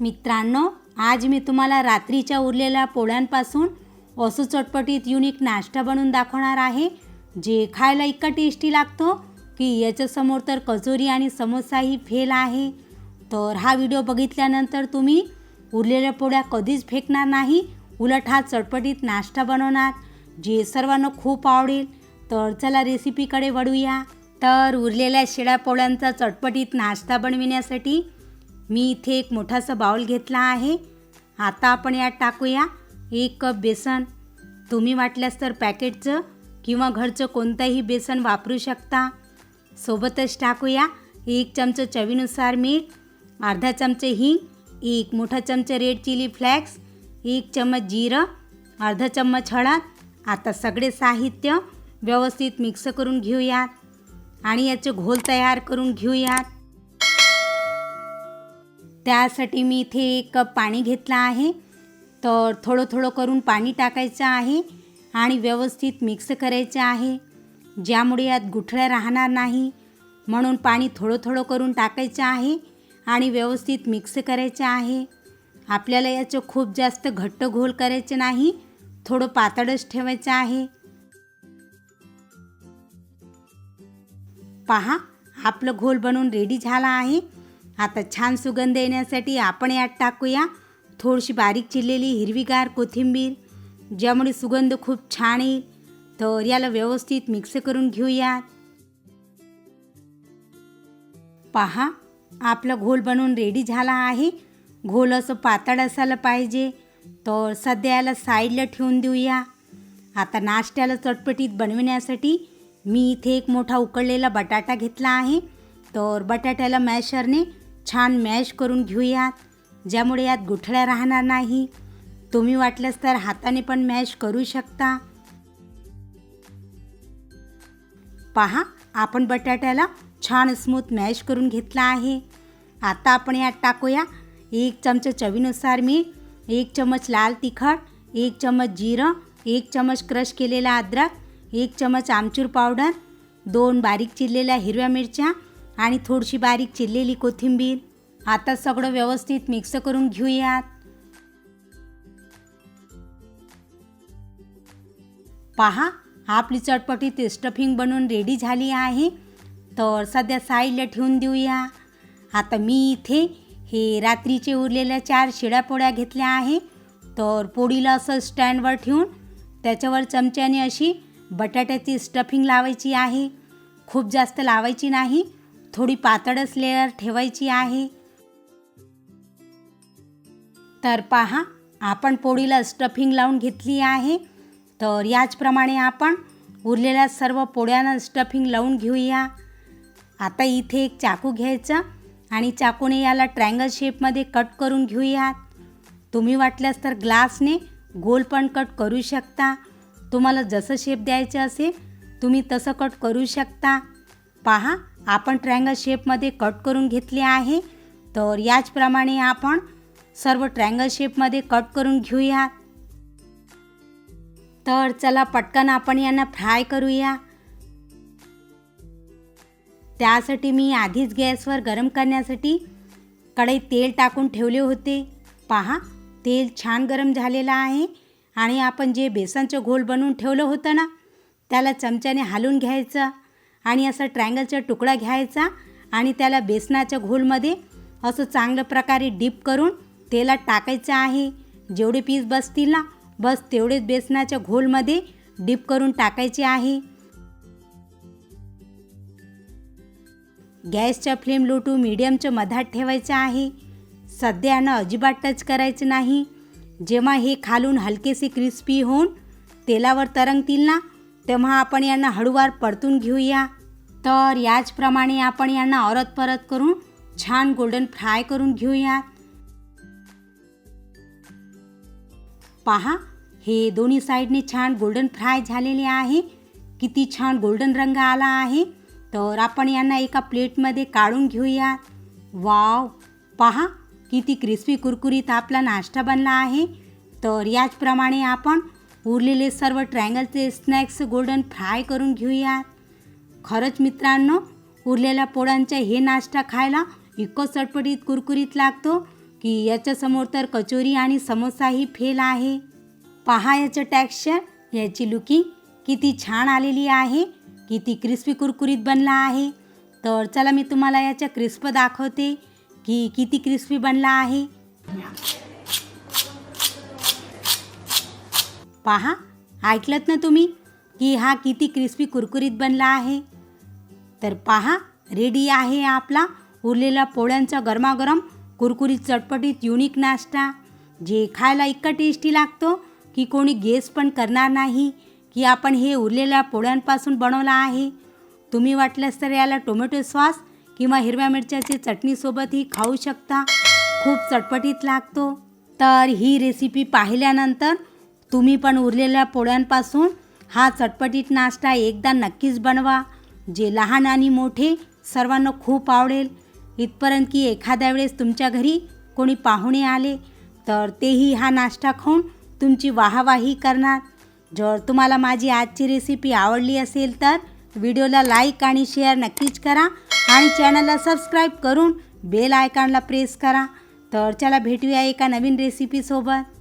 मित्रांनो आज मी तुम्हाला रात्रीच्या उरलेल्या पोळ्यांपासून असं चटपटीत युनिक नाश्ता बनवून दाखवणार आहे जे खायला इतका टेस्टी लागतो की याच्यासमोर तर कचोरी आणि समोसाही फेल आहे. तर हा व्हिडिओ बघितल्यानंतर तुम्ही उरलेल्या पोळ्या कधीच फेकणार नाही उलट हा चटपटीत नाश्ता बनवणार जे सर्वांना खूप आवडेल. तर चला रेसिपीकडे वळूया. तर उरलेल्या शिळ्या पोळ्यांचा चटपटीत नाश्ता बनविण्यासाठी मी इथे एक मोठासा बाउल घेतला आहे. आता आपण यात टाकूया. एक कप बेसन. तुम्ही वाटल्यास तर पॅकेटचं किंवा घरचं कोणतंही बेसन वापरू शकता. सोबतच टाकूया एक चमचं चवीनुसार मीठ अर्धा चमचे हिंग एक मोठा चमचा रेड चिली फ्लॅक्स एक चम्मच जिरं अर्धा चम्मच हळद. आता सगळे साहित्य व्यवस्थित मिक्स करून घेऊयात आणि याचे घोल तयार करून घेऊयात. त्यासाठी मी इथे एक कप पाणी घेतलं आहे. तर थोडं थोडं करून पाणी टाकायचं आहे आणि व्यवस्थित मिक्स करायचं आहे. ज्यामुळे यात गुठळ्या राहणार नाही. म्हणून पाणी थोडं थोडं करून टाकायचं आहे आणि व्यवस्थित मिक्स करायचं आहे. आपल्याला याचं खूप जास्त घट्ट घोल करायचे नाही. थोडं पातळच ठेवायचं आहे. पहा आपलं घोल बनवून रेडी झाला आहे. आता छान सुगंध येण्यासाठी आपण यात टाकूया. थोडीशी बारीक चिरलेली हिरवीगार कोथिंबीर. ज्यामुळे सुगंध खूप छान येईल. तर याला व्यवस्थित मिक्स करून घेऊयात. पहा आपला घोल बनवून रेडी झाला आहे. घोल असं पातळ असायला पाहिजे. तर सध्या याला साईडला ठेवून देऊया. आता नाश्त्याला चटपटीत बनविण्यासाठी मी इथे एक मोठा उकळलेला बटाटा घेतला आहे. तर बटाट्याला मॅशरने छान मॅश करून घेऊयात ज्यामुळे यात गुठळ्या राहणार नाही. तुम्ही वाटलंच तर हाताने पण मॅश करू शकता. पहा आपण बटाट्याला छान स्मूथ मॅश करून घेतला आहे. आता आपण यात टाकूया एक चमचा चवीनुसार मीठ एक चमच लाल तिखट एक चमच जिरं एक चमच क्रश केलेला अद्रक एक चमच आमचूर पावडर दोन बारीक चिरलेल्या हिरव्या मिरच्या आणि थोडीशी बारीक चिरलेली कोथिंबीर. आता सगळं व्यवस्थित मिक्स करून घेऊयात. पहा आपली चटपटीत स्टफिंग बनवून रेडी झाली आहे. तर सध्या साईडला ठेवून देऊया. आता मी इथे हे रात्रीचे उरलेल्या चार शिळ्या पोळ्या घेतल्या आहे. तर पोळीला असं स्टँडवर ठेवून त्याच्यावर चमच्याने अशी बटाट्याची स्टफिंग लावायची आहे. खूप जास्त लावायची नाही. थोडी पातळच लेअर ठेवायची आहे. तर पहा आपण पोळीला स्टफिंग लावून घेतली आहे. तर याचप्रमाणे आपण उरलेल्या सर्व पोळ्यांना स्टफिंग लावून घेऊया. आता इथे एक चाकू घ्यायचा आणि चाकूने याला ट्रँगल शेपमध्ये कट करून घेऊयात. तुम्ही वाटल्यास तर ग्लासने गोल पण कट करू शकता. तुम्हाला जसं शेप द्यायचं असेल तुम्ही तसं कट करू शकता. पहा आपण ट्रँगल शेपमध्ये कट करून घेतले आहे. तर याचप्रमाणे आपण सर्व ट्रँगल शेपमध्ये कट करून घेऊया. तर चला पटकन आपण यांना फ्राय करूया. त्यासाठी मी आधीच गॅसवर गरम करण्यासाठी कढईत तेल टाकून ठेवले होते. पहा तेल छान गरम झालेलं आहे आणि आपण जे बेसनचं घोल बनवून ठेवलं होतं ना त्याला चमच्याने हालून घ्यायचं. आणि असा ट्रँगलचा तुकडा घ्यायचा आणि त्याला बेसनाच्या घोलमध्ये असं चांगल्या प्रकारे डीप करून तेलात टाकायचं आहे. जेवढे पीस बसतील ना बस तेवढेच बेसनाच्या घोलमध्ये डीप करून टाकायचे आहे. गॅसच्या फ्लेम लो टू मिडियमच्या मधात ठेवायचं आहे. सध्यानं अजिबात टच करायचं नाही. जेव्हा हे खालून हलकेसे क्रिस्पी होऊन तेलावर तरंगतील ना तेव्हा आपण यांना हळूवार परतून घेऊया. तर याचप्रमाणे आपण यांना औरत परत करून छान गोल्डन फ्राय करून घेऊयात. पहा हे दोन्ही साईडने छान गोल्डन फ्राय झालेले आहे. किती छान गोल्डन रंग आला आहे. तर आपण यांना एका प्लेटमध्ये काढून घेऊया वाव! पहा किती क्रिस्पी कुरकुरीत आपला नाश्ता बनला आहे. तर याचप्रमाणे आपण उरलेले सर्व ट्रँगलचे स्नॅक्स गोल्डन फ्राय करून घेऊयात. खरंच मित्रांनो उरलेल्या पोळ्यांचा हे नाश्ता खायला इतकं चटपटीत कुरकुरीत लागतो की याच्यासमोर तर कचोरी आणि समोसाही फेल आहे. पहा याचं टॅक्स्चर याची लुकिंग किती छान आलेली आहे किती क्रिस्पी कुरकुरीत बनला आहे. तर चला मी तुम्हाला याच्या क्रिस्प दाखवते की किती क्रिस्पी बनला आहे. पहा ऐकलत ना तुम्ही? की हा किती क्रिस्पी कुरकुरीत बनला आहे? तर पहा रेडी आहे आपला उरलेला पोळ्यांचा गरमागरम कुरकुरीत चटपटीत युनिक नाश्ता. जे खायला इतका टेस्टी लागतो की कोणी गेस पण करणार नाही की आपण हे उरलेल्या पोळ्यांपासून बनवलं आहे. तुम्ही वाटल्यास तर याला टोमॅटो सॉस किंवा हिरव्या मिरच्याची चटणीसोबतही खाऊ शकता. खूप चटपटीत लागतो. तर ही रेसिपी पाहिल्यानंतर तुम्ही पण उरलेल्या पोळ्यांपासून हा चटपटीत नाश्ता एकदा नक्कीच बनवा जे लहान आणि मोठे सर्वांना खूप आवडेल. इथपर्यंत की एखाद्या वेळेस तुमच्या घरी कोणी पाहुणे आले तर तेही हा नाश्ता खाऊन तुमची वाहवाही करणार. जर तुम्हाला माझी आजची रेसिपी आवडली असेल तर व्हिडिओला लाईक आणि शेअर नक्कीच करा आणि चॅनलला सबस्क्राईब करून बेल आयकॉनला प्रेस करा. तर चला भेटूया एका नवीन रेसिपीसोबत